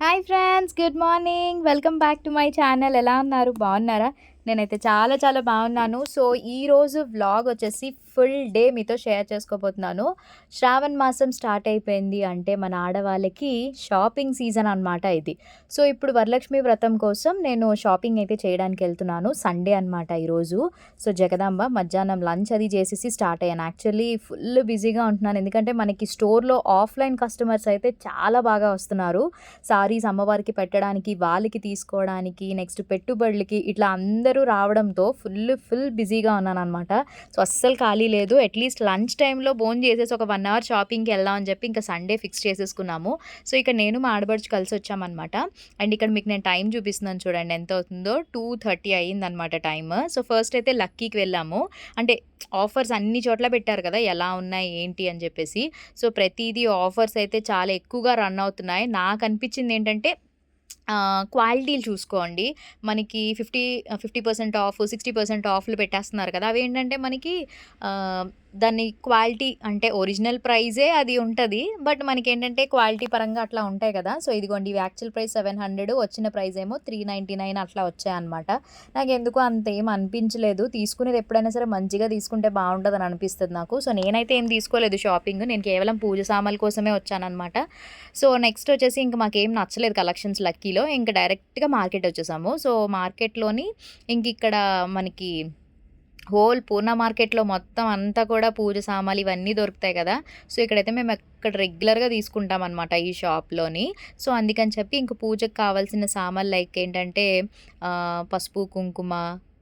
Hi friends good morning welcome back to my channel ఎలా ఉన్నారు? బాగున్నారా? నేనైతే చాలా చాలా బాగున్నాను. సో ఈరోజు వ్లాగ్ వచ్చేసి ఫుల్ డే మీతో షేర్ చేసుకోబోతున్నాను. శ్రావణ మాసం స్టార్ట్ అయిపోయింది అంటే మన ఆడవాళ్ళకి షాపింగ్ సీజన్ అనమాట ఇది. సో ఇప్పుడు వరలక్ష్మి వ్రతం కోసం నేను షాపింగ్ అయితే చేయడానికి వెళ్తున్నాను. సండే అనమాట ఈరోజు సో జగదాంబ మధ్యాహ్నం లంచ్ అది చేసేసి స్టార్ట్ అయ్యాను. యాక్చువల్లీ ఫుల్ బిజీగా ఉంటున్నాను. ఎందుకంటే మనకి స్టోర్లో ఆఫ్లైన్ కస్టమర్స్ అయితే చాలా బాగా వస్తున్నారు. సారీస్ అమ్మవారికి పెట్టడానికి వాళ్ళకి తీసుకోవడానికి నెక్స్ట్ పెట్టుబడులకి ఇట్లా అందరూ రావడంతో ఫుల్ ఫుల్ బిజీగా ఉన్నాను అనమాట సో అస్సలు ఖాళీ లేదు. అట్లీస్ట్ లంచ్ టైంలో బోన్ చేసేసి ఒక వన్ అవర్ షాపింగ్కి వెళ్దాం అని చెప్పి ఇంకా సండే ఫిక్స్ చేసేసుకున్నాము. సో ఇక్కడ నేను మా ఆడబడుచు కలిసి వచ్చామన్నమాట. అండ్ ఇక్కడ మీకు నేను టైం చూపిస్తున్నాను చూడండి ఎంత అవుతుందో? టూ థర్టీ అయ్యిందనమాట టైమ్. సో ఫస్ట్ అయితే లక్కీకి వెళ్ళాము. అంటే ఆఫర్స్ అన్ని చోట్ల పెట్టారు కదా ఎలా ఉన్నాయి ఏంటి అని చెప్పేసి. సో ప్రతిదీ ఆఫర్స్ అయితే చాలా ఎక్కువగా రన్ అవుతున్నాయి. నాకు అనిపించింది ఏంటంటే క్వాలిటీలు చూసుకోండి. మనకి fifty fifty percent off sixty percent ఆఫ్లు పెట్టేస్తున్నారు కదా! అవి ఏంటంటే మనకి దాని క్వాలిటీ అంటే ఒరిజినల్ ప్రైజే అది ఉంటుంది బట్ మనకి ఏంటంటే క్వాలిటీ పరంగా అట్లా ఉంటాయి కదా. సో ఇదిగోండి ఇవి యాక్చువల్ ప్రైస్ సెవెన్ హండ్రెడ్ వచ్చిన ప్రైస్ ఏమో త్రీ నైంటీ నైన్ అట్లా వచ్చాయన్నమాట. నాకు ఎందుకు అంత ఏం అనిపించలేదు. తీసుకునేది ఎప్పుడైనా సరే మంచిగా తీసుకుంటే బాగుంటుందని అనిపిస్తుంది నాకు. సో నేనైతే ఏం తీసుకోలేదు షాపింగ్. నేను కేవలం పూజ సామాన్ల కోసమే వచ్చానమాట సో నెక్స్ట్ వచ్చేసి ఇంకా మాకేం నచ్చలేదు కలెక్షన్స్ లక్కీలో. ఇంకా డైరెక్ట్గా మార్కెట్ వచ్చేసాము. సో మార్కెట్లోని ఇంక ఇక్కడ మనకి హోల్ పూర్ణ మార్కెట్లో మొత్తం అంతా కూడా పూజ సామాన్లు ఇవన్నీ దొరుకుతాయి కదా. సో ఇక్కడైతే మేము ఇక్కడ రెగ్యులర్గా తీసుకుంటాం అనమాట ఈ షాప్లోని. సో అందుకని చెప్పి ఇంక పూజకు కావాల్సిన సామాన్లు లైక్ ఏంటంటే పసుపు కుంకుమ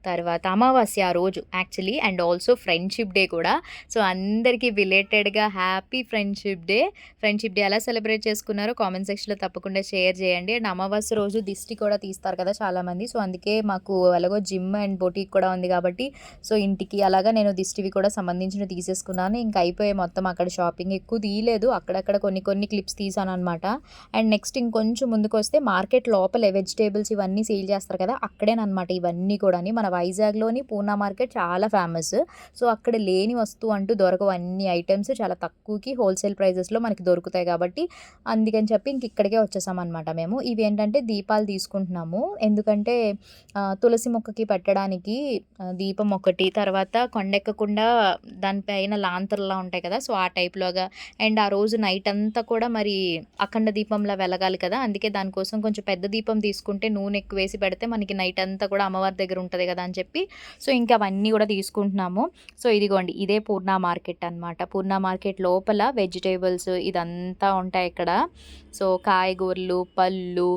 తర్వాత అమావాస్య ఆ రోజు actually and also friendship day కూడా. సో అందరికీ రిలేటెడ్గా happy friendship day friendship day ఎలా సెలబ్రేట్ చేసుకున్నారో కామెంట్ సెక్షన్లో తప్పకుండా షేర్ చేయండి. అండ్ అమావాస్య రోజు దిష్టి కూడా తీస్తారు కదా చాలామంది. సో అందుకే మాకు ఎలాగో జిమ్ అండ్ బొటీక్ కూడా ఉంది కాబట్టి సో ఇంటికి అలాగా నేను దిష్టివి కూడా సంబంధించిన తీసేసుకున్నాను. ఇంకా అయిపోయే మొత్తం అక్కడ షాపింగ్ ఎక్కువ తీయలేదు. అక్కడక్కడ కొన్ని కొన్ని క్లిప్స్ తీసాను అనమాట అండ్ నెక్స్ట్ ఇంకొంచెం ముందుకు వస్తే మార్కెట్ లోపలే వెజిటేబుల్స్ ఇవన్నీ సేల్ చేస్తారు కదా అక్కడేనమాట ఇవన్నీ కూడా మన వైజాగ్లోని పూనా మార్కెట్ చాలా ఫేమస్. సో అక్కడ లేని వస్తువు అంటూ దొరకవు. అన్ని ఐటమ్స్ చాలా తక్కువకి హోల్సేల్ ప్రైజెస్లో మనకి దొరుకుతాయి కాబట్టి అందుకని చెప్పి ఇంక ఇక్కడికే వచ్చేసాం అనమాట మేము. ఇవి ఏంటంటే దీపాలు తీసుకుంటున్నాము. ఎందుకంటే తులసి మొక్కకి పెట్టడానికి దీపం ఒకటి తర్వాత కొండెక్కకుండా దానిపైన లాంతర్లా ఉంటాయి కదా సో ఆ టైప్లోగా. అండ్ ఆ రోజు నైట్ అంతా కూడా మరి అఖండ దీపంలా వెలగాలి కదా అందుకే దానికోసం కొంచెం పెద్ద దీపం తీసుకుంటే నూనె ఎక్కువ వేసి పెడితే మనకి నైట్ అంతా కూడా అమ్మవారి దగ్గర ఉంటుంది కదా. అని చెప్పి. సో ఇంకా అవన్నీ కూడా తీసుకుంటున్నాము. సో ఇదిగోండి ఇదే పూర్ణ మార్కెట్ అన్నమాట. పూర్ణ మార్కెట్ లోపల వెజిటేబుల్స్ ఇదంతా ఉంటాయి ఇక్కడ. సో కాయగూరలు పళ్ళు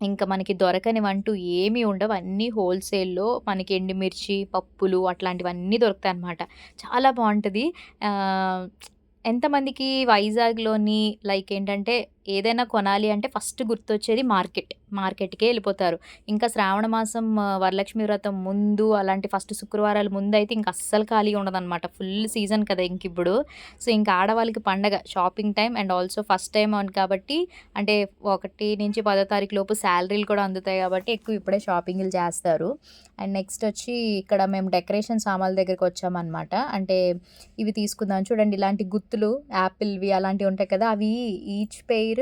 ఇంకా మనకి దొరకనివంటూ ఏమీ ఉండవు. అన్నీ హోల్సేల్లో మనకి ఎండుమిర్చి పప్పులు అట్లాంటివన్నీ దొరుకుతాయి అన్నమాట. చాలా బాగుంటుంది. ఎంతమందికి వైజాగ్లోని లైక్ ఏంటంటే ఏదైనా కొనాలి అంటే ఫస్ట్ గుర్తొచ్చేది మార్కెట్. మార్కెట్కే వెళ్ళిపోతారు. ఇంకా శ్రావణ మాసం వరలక్ష్మి వ్రతం ముందు అలాంటి ఫస్ట్ శుక్రవారాల ముందు అయితే ఇంకా అస్సలు ఖాళీ ఉండదన్నమాట. ఫుల్ సీజన్ కదా ఇంక ఇప్పుడు. సో ఇంకా ఆడవాళ్ళకి పండగ shopping time and also first time అని కాబట్టి అంటే ఒకటి నుంచి పదో తారీఖు లోపు శాలరీలు కూడా అందుతాయి కాబట్టి ఎక్కువ ఇప్పుడే షాపింగ్లు చేస్తారు. అండ్ నెక్స్ట్ వచ్చి ఇక్కడ మేము డెకరేషన్ సామాన్ల దగ్గరికి వచ్చామన్నమాట. అంటే ఇవి తీసుకుందాం. చూడండి ఇలాంటి గుత్తులు యాపిల్వి అలాంటివి ఉంటాయి కదా అవి ఈచ్ పెయిర్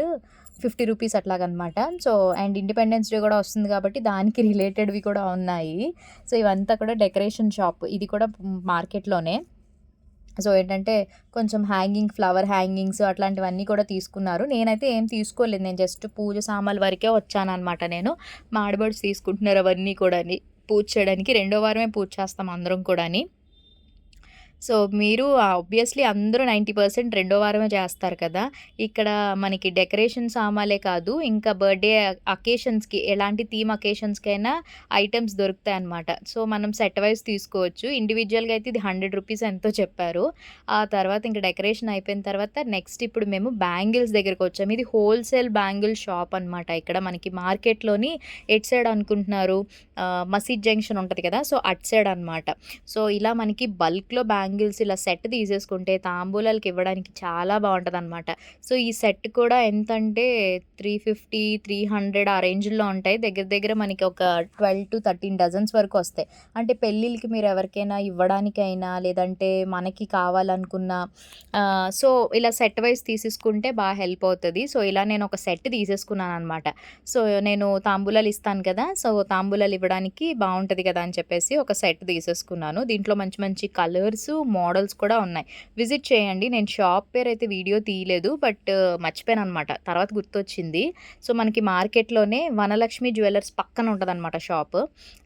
ఫిఫ్టీ రూపీస్ అట్లాగనమాట. సో అండ్ ఇండిపెండెన్స్ డే కూడా వస్తుంది కాబట్టి దానికి రిలేటెడ్వి కూడా ఉన్నాయి. సో ఇవంతా కూడా డెకరేషన్ షాప్. ఇది కూడా మార్కెట్లోనే. సో ఏంటంటే కొంచెం హ్యాంగింగ్ ఫ్లవర్ హ్యాంగింగ్స్ అట్లాంటివన్నీ కూడా తీసుకున్నారు. నేనైతే ఏం తీసుకోలేదు. నేను జస్ట్ పూజ సామాన్ల వరకే వచ్చానమాట నేను. మాడబడ్స్ తీసుకుంటున్నారు అవన్నీ కూడా పూజ చేయడానికి రెండో వారమే పూజ చేస్తాం అందరం కూడాని. సో మీరు ఆబ్వియస్లీ అందరూ నైంటీ పర్సెంట్ రెండో వారమే చేస్తారు కదా. ఇక్కడ మనకి డెకరేషన్ సామాలే కాదు ఇంకా బర్త్డే అకేషన్స్కి ఎలాంటి థీమ్ అకేషన్స్కైనా ఐటమ్స్ దొరుకుతాయి అన్నమాట. సో మనం సెట్ వైజ్ తీసుకోవచ్చు. ఇండివిజువల్గా అయితే ఇది హండ్రెడ్ రూపీస్ ఎంతో చెప్పారు. ఆ తర్వాత ఇంకా డెకరేషన్ అయిపోయిన తర్వాత నెక్స్ట్ ఇప్పుడు మేము బ్యాంగిల్స్ దగ్గరికి వచ్చాము. ఇది హోల్సేల్ బ్యాంగిల్ షాప్ అనమాట ఇక్కడ మనకి మార్కెట్లోని ఎట్ సైడ్ అనుకుంటున్నారు? మసీద్ జంక్షన్ ఉంటుంది కదా సో అట్ సైడ్ అనమాట సో ఇలా మనకి బల్క్లో బ్యాంగ్ బ్యాంగిల్స్ ఇలా సెట్ తీసేసుకుంటే తాంబూలాలకి ఇవ్వడానికి చాలా బాగుంటుంది అనమాట సో ఈ సెట్ కూడా ఎంతంటే త్రీ ఫిఫ్టీ త్రీ హండ్రెడ్ ఆ రేంజ్లో ఉంటాయి. దగ్గర దగ్గర మనకి ఒక ట్వెల్వ్ టు థర్టీన్ డజన్స్ వరకు వస్తాయి. అంటే పెళ్ళిళ్ళకి మీరు ఎవరికైనా ఇవ్వడానికైనా లేదంటే మనకి కావాలనుకున్న సో ఇలా సెట్ వైజ్ తీసేసుకుంటే బాగా హెల్ప్ అవుతుంది. సో ఇలా నేను ఒక సెట్ తీసేసుకున్నాను అనమాట సో నేను తాంబూలాలు ఇస్తాను కదా సో తాంబూలాలు ఇవ్వడానికి బాగుంటుంది కదా అని చెప్పేసి ఒక సెట్ తీసేసుకున్నాను. దీంట్లో మంచి మంచి కలర్స్ మోడల్స్ కూడా ఉన్నాయి. విజిట్ చేయండి. నేను షాప్ పేరు అయితే వీడియో తీయలేదు. బట్ మర్చిపోయాను అనమాట తర్వాత గుర్తొచ్చింది. సో మనకి మార్కెట్లోనే వనలక్ష్మి జ్యువెలర్స్ పక్కన ఉంటుంది అనమాట షాప్.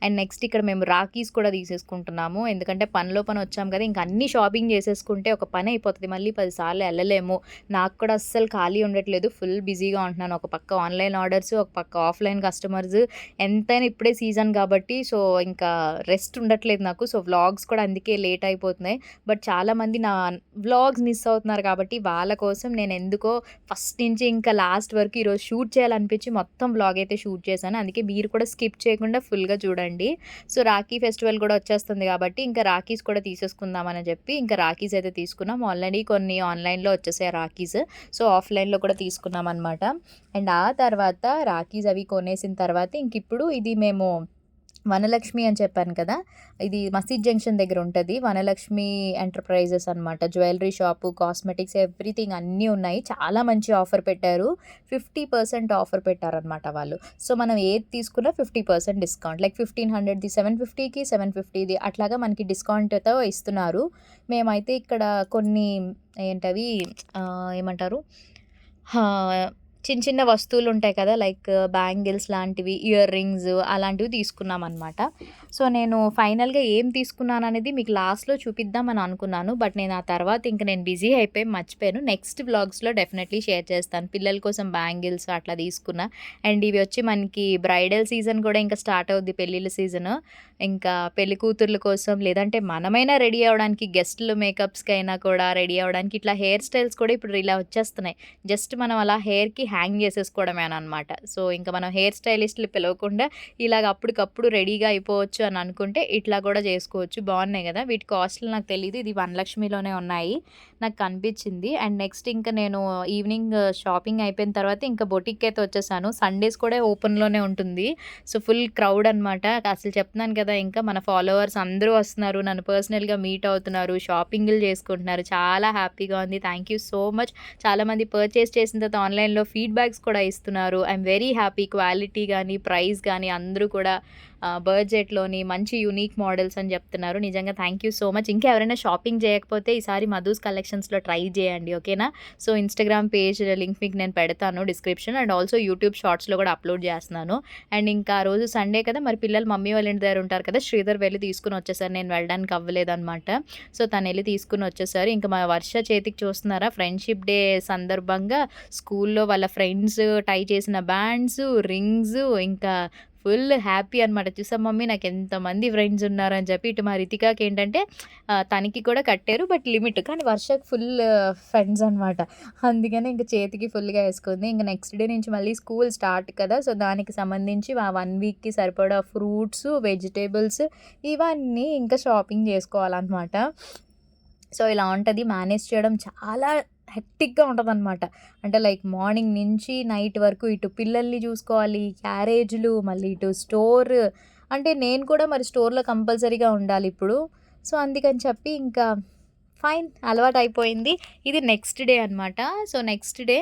అండ్ నెక్స్ట్ ఇక్కడ మేము రాఖీస్ కూడా తీసేసుకుంటున్నాము. ఎందుకంటే పనిలో పని వచ్చాం కదా. ఇంకా అన్ని షాపింగ్ చేసేసుకుంటే ఒక పని అయిపోతుంది. మళ్ళీ పదిసార్లు వెళ్ళలేము. నాకు కూడా అస్సలు ఖాళీ ఉండట్లేదు. ఫుల్ బిజీగా ఉంటున్నాను. ఒక పక్క ఆన్లైన్ ఆర్డర్స్ ఒక పక్క ఆఫ్లైన్ కస్టమర్స్. ఎంతైనా ఇప్పుడే సీజన్ కాబట్టి సో ఇంకా రెస్ట్ ఉండట్లేదు నాకు. సో వ్లాగ్స్ కూడా అందుకే లేట్ అయిపోతున్నాయి. బట్ చాలామంది నా వ్లాగ్స్ మిస్ అవుతున్నారు కాబట్టి వాళ్ళ కోసం నేను ఎందుకో ఫస్ట్ నుంచి ఇంకా లాస్ట్ వరకు ఈరోజు షూట్ చేయాలనిపించి మొత్తం వ్లాగ్ అయితే షూట్ చేశాను. అందుకే మీరు కూడా స్కిప్ చేయకుండా ఫుల్గా చూడండి. సో రాఖీ ఫెస్టివల్ కూడా వచ్చేస్తుంది కాబట్టి ఇంకా రాఖీస్ కూడా తీసేసుకుందామని చెప్పి ఇంకా రాఖీస్ అయితే తీసుకున్నాం. ఆల్రెడీ కొన్ని ఆన్లైన్లో వచ్చేసాయి రాఖీస్. సో ఆఫ్లైన్లో కూడా తీసుకున్నాం అనమాట అండ్ ఆ తర్వాత రాఖీస్ అవి కొనేసిన తర్వాత ఇంక ఇప్పుడు ఇది మేము వనలక్ష్మి అని చెప్పాను కదా ఇది మసీద్ జంక్షన్ దగ్గర ఉంటుంది. వనలక్ష్మి ఎంటర్ప్రైజెస్ అనమాట జ్యువెలరీ షాపు కాస్మెటిక్స్ ఎవ్రీథింగ్ అన్నీ ఉన్నాయి. చాలా మంచి ఆఫర్ పెట్టారు. ఫిఫ్టీ పర్సెంట్ ఆఫర్ పెట్టారనమాట వాళ్ళు. సో మనం ఏది తీసుకున్నా fifty percent discount. Like fifteen హండ్రెడ్ది seven ఫిఫ్టీకి సెవెన్ ఫిఫ్టీది అట్లాగా మనకి డిస్కౌంట్తో ఇస్తున్నారు. మేమైతే ఇక్కడ కొన్ని ఏంటవి ఏమంటారు? చిన్న చిన్న వస్తువులు ఉంటాయి కదా లైక్ uh, బ్యాంగిల్స్ లాంటివి ఇయర్ రింగ్స్ అలాంటివి తీసుకున్నాం అనమాట సో నేను ఫైనల్గా ఏం తీసుకున్నాను అనేది మీకు లాస్ట్లో చూపిద్దామని అనుకున్నాను. బట్ నేను ఆ తర్వాత ఇంక నేను బిజీ అయిపోయి మర్చిపోయాను. నెక్స్ట్ వ్లాగ్స్లో డెఫినెట్లీ షేర్ చేస్తాను. పిల్లల కోసం బ్యాంగిల్స్ అట్లా తీసుకున్నా. అండ్ ఇవి వచ్చి మనకి బ్రైడల్ సీజన్ కూడా ఇంకా స్టార్ట్ అవుద్ది పెళ్ళిళ్ళ సీజన్. ఇంకా పెళ్ళి కూతుర్ల కోసం లేదంటే మనమైనా రెడీ అవ్వడానికి గెస్ట్లు మేకప్స్కి అయినా కూడా రెడీ అవ్వడానికి ఇట్లా హెయిర్ స్టైల్స్ కూడా ఇప్పుడు ఇలా వచ్చేస్తున్నాయి. జస్ట్ మనం అలా హెయిర్కి హ్యాంగ్ చేసేసుకోవడమేనమాట సో ఇంకా మనం హెయిర్ స్టైలిస్ట్లు పిలవకుండా ఇలాగ అప్పటికప్పుడు రెడీగా అయిపోవచ్చు అని అనుకుంటే ఇట్లా కూడా చేసుకోవచ్చు. బాగున్నాయి కదా? వీటి కాస్ట్లు నాకు తెలియదు ఇది వనలక్ష్మిలోనే ఉన్నాయి. నాకు కనిపించింది. అండ్ నెక్స్ట్ ఇంకా నేను ఈవినింగ్ షాపింగ్ అయిపోయిన తర్వాత ఇంకా బొటిక్ అయితే వచ్చేసాను. సండేస్ కూడా ఓపెన్లోనే ఉంటుంది. సో ఫుల్ క్రౌడ్ అనమాట అసలు చెప్తున్నాను కదా ఇంకా మన ఫాలోవర్స్ అందరూ వస్తున్నారు. నన్ను పర్సనల్గా మీట్ అవుతున్నారు. షాపింగ్లు చేసుకుంటున్నారు. చాలా హ్యాపీగా ఉంది. Thank you so much. చాలామంది పర్చేస్ చేసిన తర్వాత ఆన్లైన్లో ఫీడ్బ్యాక్స్ కూడా ఇస్తున్నారు. ఐఎమ్ వెరీ హ్యాపీ క్వాలిటీ కానీ ప్రైస్ కానీ అందరూ కూడా బడ్జెట్లోని మంచి యూనిక్ మోడల్స్ అని చెప్తున్నారు. నిజంగా థ్యాంక్ యూ సో మచ్ ఇంకా ఎవరైనా షాపింగ్ చేయకపోతే ఈసారి మధుస్ కలెక్షన్స్లో ట్రై చేయండి ఓకేనా సో ఇన్స్టాగ్రామ్ పేజ్ లింక్ మీకు నేను పెడతాను డిస్క్రిప్షన్ అండ్ ఆల్సో యూట్యూబ్ షార్ట్స్లో కూడా అప్లోడ్ చేస్తున్నాను. అండ్ ఇంకా రోజు సండే కదా మరి పిల్లలు మమ్మీ వాళ్ళ ఇంటి దగ్గర ఉంటారు కదా శ్రీధర్ వెళ్ళి తీసుకుని వచ్చేసారు. నేను వెళ్ళడానికి అవ్వలేదన్నమాట సో తను వెళ్ళి తీసుకుని వచ్చేసారు. ఇంకా మా వర్ష చేతికి చూస్తున్నారా? ఫ్రెండ్షిప్ డే సందర్భంగా స్కూల్లో వాళ్ళ ఫ్రెండ్స్ టై చేసిన బ్యాండ్స్ రింగ్స్ ఇంకా ఫుల్ హ్యాపీ అనమాట చూసా మమ్మీ నాకు ఎంతమంది ఫ్రెండ్స్ ఉన్నారని చెప్పి ఇటు మా రితికాకి ఏంటంటే తనకి కూడా కట్టారు బట్ లిమిట్ కానీ వర్షకు ఫుల్ ఫ్రెండ్స్ అనమాట అందుకనే ఇంకా చేతికి ఫుల్గా వేసుకుంది. ఇంకా నెక్స్ట్ డే నుంచి మళ్ళీ స్కూల్ స్టార్ట్ కదా సో దానికి సంబంధించి ఆ వన్ వీక్కి సరిపడా ఫ్రూట్స్ వెజిటేబుల్స్ ఇవన్నీ ఇంకా షాపింగ్ చేసుకోవాలన్నమాట. సో ఇలా ఉంటుంది. మేనేజ్ చేయడం చాలా హెక్టిక్గా ఉంటుంది అనమాట అంటే లైక్ మార్నింగ్ నుంచి నైట్ వరకు ఇటు పిల్లల్ని చూసుకోవాలి క్యారేజ్లు మళ్ళీ ఇటు స్టోర్. అంటే నేను కూడా మరి స్టోర్లో కంపల్సరీగా ఉండాలి ఇప్పుడు. సో అందుకని చెప్పి ఇంకా ఫైన్ అలవాటు అయిపోయింది ఇది నెక్స్ట్ డే అనమాట so next day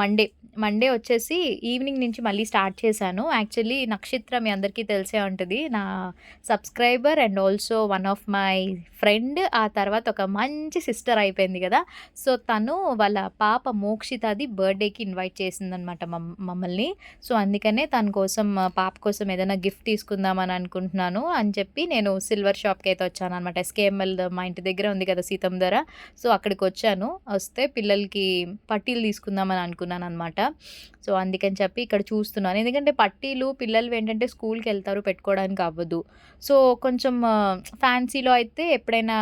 Monday Monday వచ్చేసి ఈవినింగ్ నుంచి మళ్ళీ స్టార్ట్ చేశాను. యాక్చువల్లీ నక్షత్ర మీ అందరికీ తెలిసే ఉంటుంది. నా subscriber and also one of my friend ఆ తర్వాత ఒక మంచి సిస్టర్ అయిపోయింది కదా. సో తను వాళ్ళ పాప మోక్షితాది బర్త్డేకి ఇన్వైట్ చేసిందనమాట మమ్మల్ని. సో అందుకనే తన కోసం పాప కోసం ఏదైనా గిఫ్ట్ తీసుకుందామని అనుకుంటున్నాను అని చెప్పి నేను సిల్వర్ షాప్కి అయితే వచ్చాను అనమాట ఎస్కేఎంఎల్ మా ఇంటి దగ్గర ఉంది కదా సీతం ధర. సో అక్కడికి వచ్చాను. వస్తే పిల్లలకి పట్టీలు తీసుకు తీసుకుందామని అనుకున్నాను అనమాట సో అందుకని చెప్పి ఇక్కడ చూస్తున్నాను. ఎందుకంటే పట్టీలు పిల్లలు ఏంటంటే స్కూల్కి వెళ్తారు పెట్టుకోవడానికి అవ్వదు. సో కొంచెం ఫ్యాన్సీలో అయితే ఎప్పుడైనా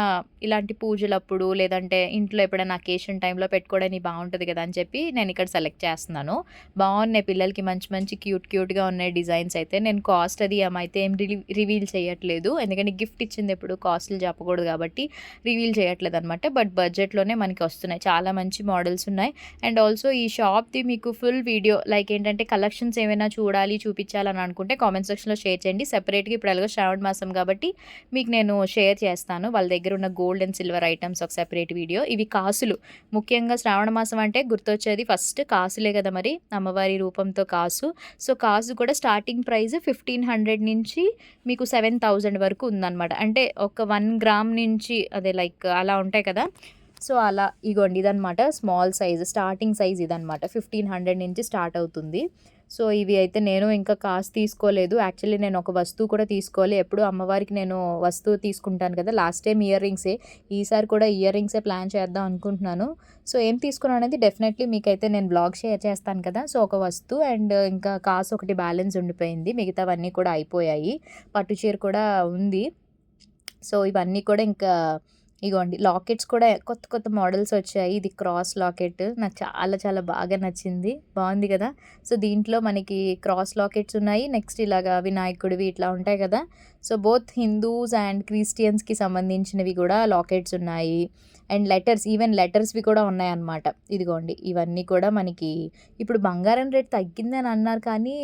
ఇలాంటి పూజలప్పుడు లేదంటే ఇంట్లో ఎప్పుడైనా అకేషన్ టైంలో పెట్టుకోవడానికి బాగుంటుంది కదా అని చెప్పి నేను ఇక్కడ సెలెక్ట్ చేస్తున్నాను. బాగున్నాయి పిల్లలకి మంచి మంచి క్యూట్ క్యూట్గా ఉన్నాయి డిజైన్స్ అయితే. నేను కాస్ట్ అది ఏమైతే ఏం రివీల్ చేయట్లేదు. ఎందుకంటే గిఫ్ట్ ఇచ్చింది ఎప్పుడు కాస్ట్లు చెప్పకూడదు కాబట్టి రివీల్ చేయట్లేదు అనమాట బట్ బడ్జెట్లోనే మనకి వస్తున్నాయి. చాలా మంచి మోడల్స్ ఉన్నాయి. అండ్ ఆల్సో ఈ షాప్ది మీకు ఫుల్ వీడియో లైక్ ఏంటంటే కలెక్షన్స్ ఏమైనా చూడాలి చూపించాలని అనుకుంటే కామెంట్ సెక్షన్లో షేర్ చేయండి. సెపరేట్గా ఇప్పుడు ఎలాగో శ్రావణ మాసం కాబట్టి మీకు నేను షేర్ చేస్తాను. వాళ్ళ దగ్గర ఉన్న గోల్డ్ అండ్ సిల్వర్ ఐటమ్స్ ఒక సెపరేట్ వీడియో ఇవి కాసులు. ముఖ్యంగా శ్రావణ మాసం అంటే గుర్తొచ్చేది ఫస్ట్ కాసులే కదా మరి అమ్మవారి రూపంతో కాసు. సో కాసు కూడా స్టార్టింగ్ ప్రైస్ ఫిఫ్టీన్ హండ్రెడ్ నుంచి మీకు సెవెన్ థౌజండ్ వరకు ఉందన్నమాట. అంటే ఒక వన్ గ్రామ్ నుంచి అదే లైక్ అలా ఉంటాయి కదా సో అలా ఇగోండి ఇదనమాట స్మాల్ సైజ్ స్టార్టింగ్ సైజ్ ఇదనమాట ఫిఫ్టీన్ హండ్రెడ్ నుంచి స్టార్ట్ అవుతుంది. సో ఇవి అయితే నేను ఇంకా కాస్ట్ తీసుకోలేదు. యాక్చువల్లీ నేను ఒక వస్తువు కూడా తీసుకోవాలి ఎప్పుడు అమ్మవారికి నేను వస్తువు తీసుకుంటాను కదా. లాస్ట్ టైం ఇయర్ రింగ్సే. ఈసారి కూడా ఇయర్ రింగ్సే ప్లాన్ చేద్దాం అనుకుంటున్నాను. సో ఏం తీసుకున్నాను అనేది డెఫినెట్లీ మీకైతే నేను బ్లాగ్ షేర్ చేస్తాను కదా. సో ఒక వస్తువు అండ్ ఇంకా కాసు ఒకటి బ్యాలెన్స్ ఉండిపోయింది. మిగతావన్నీ కూడా అయిపోయాయి. పట్టు చీర కూడా ఉంది. సో ఇవన్నీ కూడా ఇంకా ఇగోండి లాకెట్స్ కూడా కొత్త కొత్త మోడల్స్ వచ్చాయి. ఇది క్రాస్ లాకెట్. నాకు చాలా చాలా బాగా నచ్చింది. బాగుంది కదా? సో దీంట్లో మనకి క్రాస్ లాకెట్స్ ఉన్నాయి. నెక్స్ట్ ఇలాగా వినాయకుడివి ఇట్లా ఉంటాయి కదా? సో బోత్ హిందూస్ అండ్ క్రిస్టియన్స్కి సంబంధించినవి కూడా లాకెట్స్ ఉన్నాయి. అండ్ లెటర్స్ ఈవెన్ లెటర్స్వి కూడా ఉన్నాయన్నమాట. ఇదిగోండి ఇవన్నీ కూడా మనకి ఇప్పుడు బంగారం రేట్ తగ్గిందని అన్నారు కానీ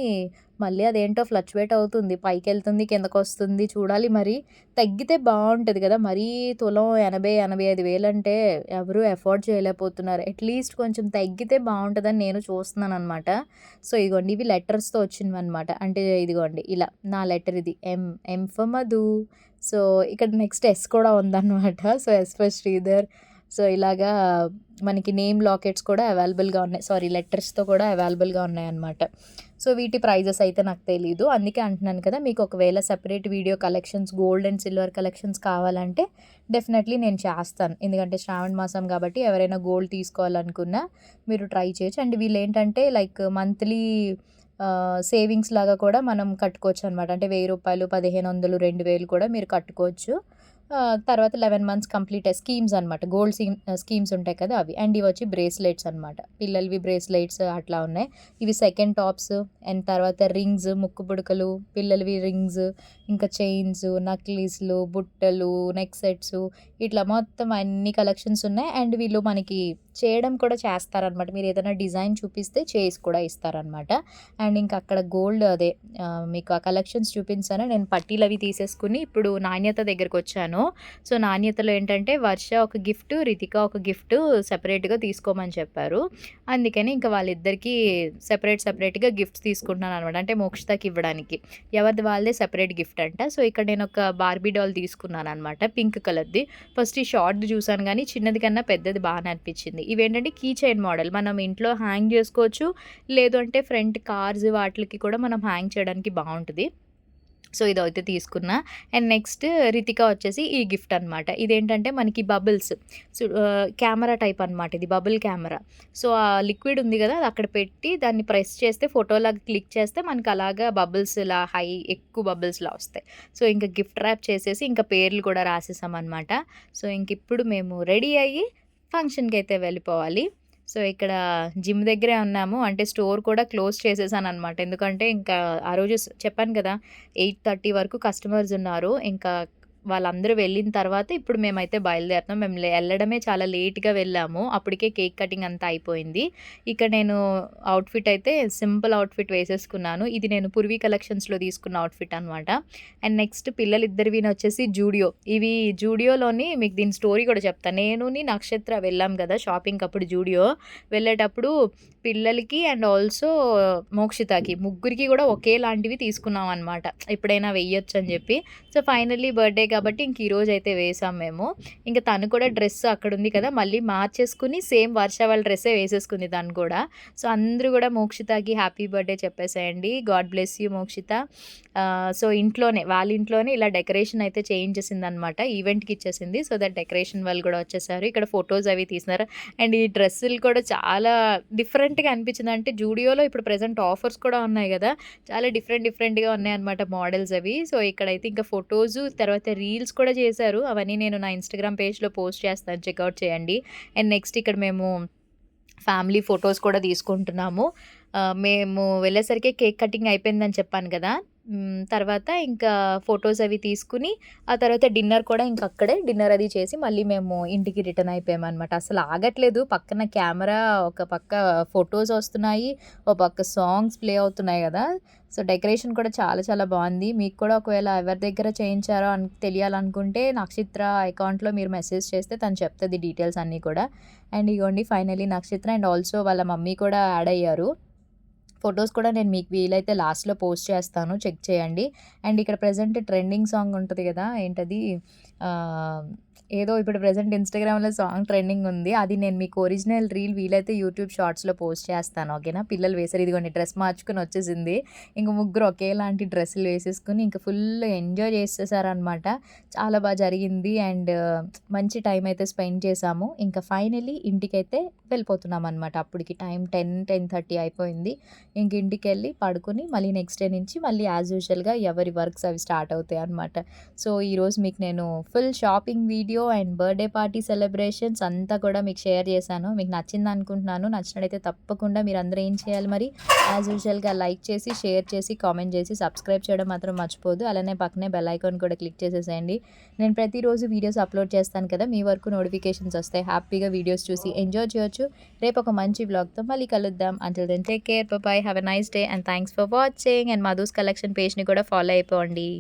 మళ్ళీ అదేంటో ఫ్లక్చువేట్ అవుతుంది పైకి వెళ్తుంది కిందకు వస్తుంది చూడాలి మరి. తగ్గితే బాగుంటుంది కదా మరీ తులం ఎనభై ఎనభై ఐదు వేలు అంటే ఎవరు ఎఫోర్డ్ చేయలేకపోతున్నారు. అట్లీస్ట్ కొంచెం తగ్గితే బాగుంటుందని నేను చూస్తున్నాను అనమాట సో ఇదిగోండి ఇవి లెటర్స్తో వచ్చినవి అనమాట అంటే ఇదిగోండి ఇలా నా లెటర్ ఇది M M for Madhu. So ఇక్కడ నెక్స్ట్ ఎస్ కూడా ఉందన్నమాట. So S for Sridhar. So ఇలాగా మనకి నేమ్ లాకెట్స్ కూడా అవైలబుల్గా ఉన్నాయి. సారీ లెటర్స్తో కూడా అవైలబుల్గా ఉన్నాయన్నమాట. సో వీటి ప్రైజెస్ అయితే నాకు తెలీదు. అందుకే అంటున్నాను కదా మీకు ఒకవేళ separate video collections gold and silver collections కావాలంటే డెఫినెట్లీ నేను చేస్తాను. ఎందుకంటే శ్రావణ మాసం కాబట్టి ఎవరైనా గోల్డ్ తీసుకోవాలనుకున్నా మీరు ట్రై చేయొచ్చు. అండ్ వీళ్ళు ఏంటంటే లైక్ మంత్లీ సేవింగ్స్ లాగా కూడా మనం కట్టుకోవచ్చు అనమాట అంటే వెయ్యి రూపాయలు పదిహేను వందలు రెండు వేలు కూడా మీరు కట్టుకోవచ్చు. తర్వాత లెవెన్ మంత్స్ కంప్లీట్ స్కీమ్స్ అనమాట గోల్డ్ స్కీమ్ స్కీమ్స్ ఉంటాయి కదా అవి. అండ్ ఇవి వచ్చి బ్రేస్లెట్స్ అనమాట పిల్లలవి బ్రేస్లెట్స్ అట్లా ఉన్నాయి. ఇవి సెకండ్ టాప్స్ అండ్ తర్వాత రింగ్స్ ముక్కు పుడకలు పిల్లలవి రింగ్స్ ఇంకా చైన్స్ నక్లీస్లు బుట్టలు నెక్ సెట్స్ ఇట్లా మొత్తం అన్ని కలెక్షన్స్ ఉన్నాయి. అండ్ వీళ్ళు మనకి చేయడం కూడా చేస్తారనమాట మీరు ఏదైనా డిజైన్ చూపిస్తే చేసి కూడా ఇస్తారనమాట అండ్ ఇంకా అక్కడ గోల్డ్ అదే మీకు ఆ కలెక్షన్స్ చూపించాను. నేను పట్టీలు అవి తీసేసుకుని ఇప్పుడు నాణ్యత దగ్గరకు వచ్చాను. సో నాణ్యతలో ఏంటంటే వర్ష ఒక గిఫ్ట్ రితిక ఒక గిఫ్ట్ సెపరేట్గా తీసుకోమని చెప్పారు. అందుకని ఇంకా వాళ్ళిద్దరికీ సెపరేట్ సెపరేట్గా గిఫ్ట్స్ తీసుకుంటున్నాను అనమాట అంటే మోక్షతకి ఇవ్వడానికి. ఎవరిది వాళ్ళదే సెపరేట్ గిఫ్ట్ అంట. సో ఇక్కడ నేను ఒక బార్బీ డాల్ తీసుకున్నాను అనమాట పింక్ కలర్ది. ఫస్ట్ ఈ షార్ట్ చూసాను కానీ చిన్నది కన్నా పెద్దది బాగా అనిపించింది. ఇవేంటంటే కీ చైన్ మోడల్. మనం ఇంట్లో హ్యాంగ్ చేసుకోవచ్చు. లేదు అంటే ఫ్రంట్ కార్స్ వాటికి కూడా మనం హ్యాంగ్ చేయడానికి బాగుంటుంది సో ఇదైతే తీసుకున్నా. అండ్ నెక్స్ట్ రితిక వచ్చేసి ఈ గిఫ్ట్ అనమాట ఇదేంటంటే మనకి బబుల్స్. కెమెరా టైప్ అనమాట ఇది బబుల్ కెమెరా. సో ఆ లిక్విడ్ ఉంది కదా అది అక్కడ పెట్టి దాన్ని ప్రెస్ చేస్తే ఫోటోలాగా క్లిక్ చేస్తే మనకి అలాగా బబుల్స్ ఇలా హై ఎక్కువ బబుల్స్లా వస్తాయి. సో ఇంకా గిఫ్ట్ ర్యాప్ చేసేసి ఇంకా పేర్లు కూడా రాసేసాం అనమాట సో ఇంక ఇప్పుడు మేము రెడీ అయ్యి ఫంక్షన్కి అయితే వెళ్ళిపోవాలి. సో ఇక్కడ జిమ్ దగ్గరే ఉన్నాము. అంటే స్టోర్ కూడా క్లోజ్ చేసేసాను అనమాట ఎందుకంటే ఇంకా ఆ రోజు చెప్పాను కదా ఎయిట్ థర్టీ వరకు కస్టమర్స్ ఉన్నారు. ఇంకా వాళ్ళందరూ వెళ్ళిన తర్వాత ఇప్పుడు మేమైతే బయలుదేరుతాం మేము వెళ్ళడమే చాలా లేట్గా వెళ్ళాము. అప్పటికే కేక్ కటింగ్ అంతా అయిపోయింది. ఇక్కడ నేను అవుట్ఫిట్ అయితే సింపుల్ అవుట్ఫిట్ వేసేసుకున్నాను. ఇది నేను పూర్వీ కలెక్షన్స్లో తీసుకున్న అవుట్ఫిట్ అనమాట అండ్ నెక్స్ట్ పిల్లలు ఇద్దరివి వచ్చేసి జూడియో. ఇవి జూడియోలోని మీకు దీని స్టోరీ కూడా చెప్తాను నేను నక్షత్ర వెళ్ళాం కదా షాపింగ్ అప్పుడు జూడియో. వెళ్ళేటప్పుడు పిల్లలకి అండ్ ఆల్సో మోక్షితకి ముగ్గురికి కూడా ఒకేలాంటివి తీసుకున్నాం అనమాట ఎప్పుడైనా వెయ్యొచ్చు అని చెప్పి. సో ఫైనల్లీ బర్త్డే కాబట్టి ఇంక ఈరోజు అయితే వేసాం మేము. ఇంకా తను కూడా డ్రెస్ అక్కడ ఉంది కదా మళ్ళీ మార్చేసుకుని సేమ్ వర్ష వాళ్ళ డ్రెస్సే వేసేసుకుంది తను కూడా. సో అందరూ కూడా మోక్షితకి హ్యాపీ బర్త్డే చెప్పేసేయండి. God bless you Mokshitha. So ఇంట్లోనే వాళ్ళ ఇంట్లోనే ఇలా డెకరేషన్ అయితే చేయించేసింది అనమాట ఈవెంట్కి ఇచ్చేసింది. సో దట్ డెకరేషన్ వాళ్ళు కూడా వచ్చేసారు. ఇక్కడ ఫొటోస్ అవి తీసినారు. అండ్ ఈ డ్రెస్సులు కూడా చాలా డిఫరెంట్గా అనిపించింది. అంటే జూడియోలో ఇప్పుడు ప్రజెంట్ ఆఫర్స్ కూడా ఉన్నాయి కదా చాలా డిఫరెంట్ డిఫరెంట్గా ఉన్నాయి అనమాట మోడల్స్ అవి. సో ఇక్కడైతే ఇంకా ఫొటోస్ తర్వాత రీ రీల్స్ కూడా చేశారు. అవన్నీ నేను నా ఇన్స్టాగ్రామ్ పేజ్లో పోస్ట్ చేస్తాను. చెక్అవుట్ చేయండి. అండ్ నెక్స్ట్ ఇక్కడ మేము ఫ్యామిలీ ఫొటోస్ కూడా తీసుకుంటున్నాము. మేము వెళ్ళేసరికి కేక్ కటింగ్ అయిపోయిందని చెప్పాను కదా. తర్వాత ఇంకా ఫొటోస్ అవి తీసుకుని ఆ తర్వాత డిన్నర్ కూడా ఇంక అక్కడే డిన్నర్ అది చేసి మళ్ళీ మేము ఇంటికి రిటర్న్ అయిపోయామన్నమాట. అసలు ఆగట్లేదు. పక్కన కెమెరా ఒక పక్క ఫొటోస్ వస్తున్నాయి ఒక పక్క సాంగ్స్ ప్లే అవుతున్నాయి కదా. సో డెకరేషన్ కూడా చాలా చాలా బాగుంది. మీకు కూడా ఒకవేళ ఎవరి దగ్గర చేయించారో అని తెలియాలనుకుంటే నక్షత్ర అకౌంట్లో మీరు మెసేజ్ చేస్తే తను చెప్తుంది డీటెయిల్స్ అన్నీ కూడా. అండ్ ఇగోండి ఫైనలీ నక్షత్ర అండ్ ఆల్సో వాళ్ళ మమ్మీ కూడా యాడ్ అయ్యారు. ఫొటోస్ కూడా నేను మీకు వీలైతే లాస్ట్లో పోస్ట్ చేస్తాను. చెక్ చేయండి. అండ్ ఇక్కడ ప్రజెంట్ ట్రెండింగ్ సాంగ్ ఉంటుంది కదా ఏంటది? ఏదో ఇప్పుడు ప్రజెంట్ ఇన్స్టాగ్రామ్లో సాంగ్ ట్రెండింగ్ ఉంది. అది నేను మీకు ఒరిజినల్ రీల్ వీలైతే యూట్యూబ్ షార్ట్స్లో పోస్ట్ చేస్తాను ఓకేనా? పిల్లలు వేసారు ఇదిగోండి డ్రెస్ మార్చుకుని వచ్చేసింది. ఇంక ముగ్గురు ఒకేలాంటి డ్రెస్సులు వేసేసుకుని ఇంకా ఫుల్ ఎంజాయ్ చేసేసారనమాట చాలా బాగా జరిగింది. అండ్ మంచి టైం అయితే స్పెండ్ చేసాము ఇంకా ఫైనలీ ఇంటికైతే వెళ్ళిపోతున్నాం అనమాట అప్పటికి టైం టెన్ టెన్ థర్టీ అయిపోయింది. ఇంక ఇంటికి వెళ్ళి పడుకుని మళ్ళీ నెక్స్ట్ డే నుంచి మళ్ళీ యాజ్ యూజువల్గా ఎవరి వర్క్స్ అవి స్టార్ట్ అవుతాయి అనమాట సో ఈరోజు మీకు నేను full shopping video and birthday party celebrations అంతా కూడా మీకు షేర్ చేశాను. మీకు నచ్చింది అనుకుంటున్నాను. నచ్చినట్టయితే తప్పకుండా మీరు అందరూ ఏం చేయాలి మరి? యాజ్ యూజువల్గా లైక్ చేసి షేర్ చేసి కామెంట్ చేసి సబ్స్క్రైబ్ చేయడం మాత్రం మర్చిపోదు అలానే పక్కనే బెల్ ఐకాన్ కూడా క్లిక్ చేసేసేయండి. నేను ప్రతిరోజు వీడియోస్ అప్లోడ్ చేస్తాను కదా మీ వరకు నోటిఫికేషన్స్ వస్తాయి. హ్యాపీగా వీడియోస్ చూసి ఎంజాయ్ చేయొచ్చు. రేపు ఒక మంచి వ్లాగ్తో మళ్ళీ కలుద్దాం. Until then take care. Bye have a nice day and thanks for watching and Madhu's collection పేజ్ని కూడా ఫాలో అయిపోండి.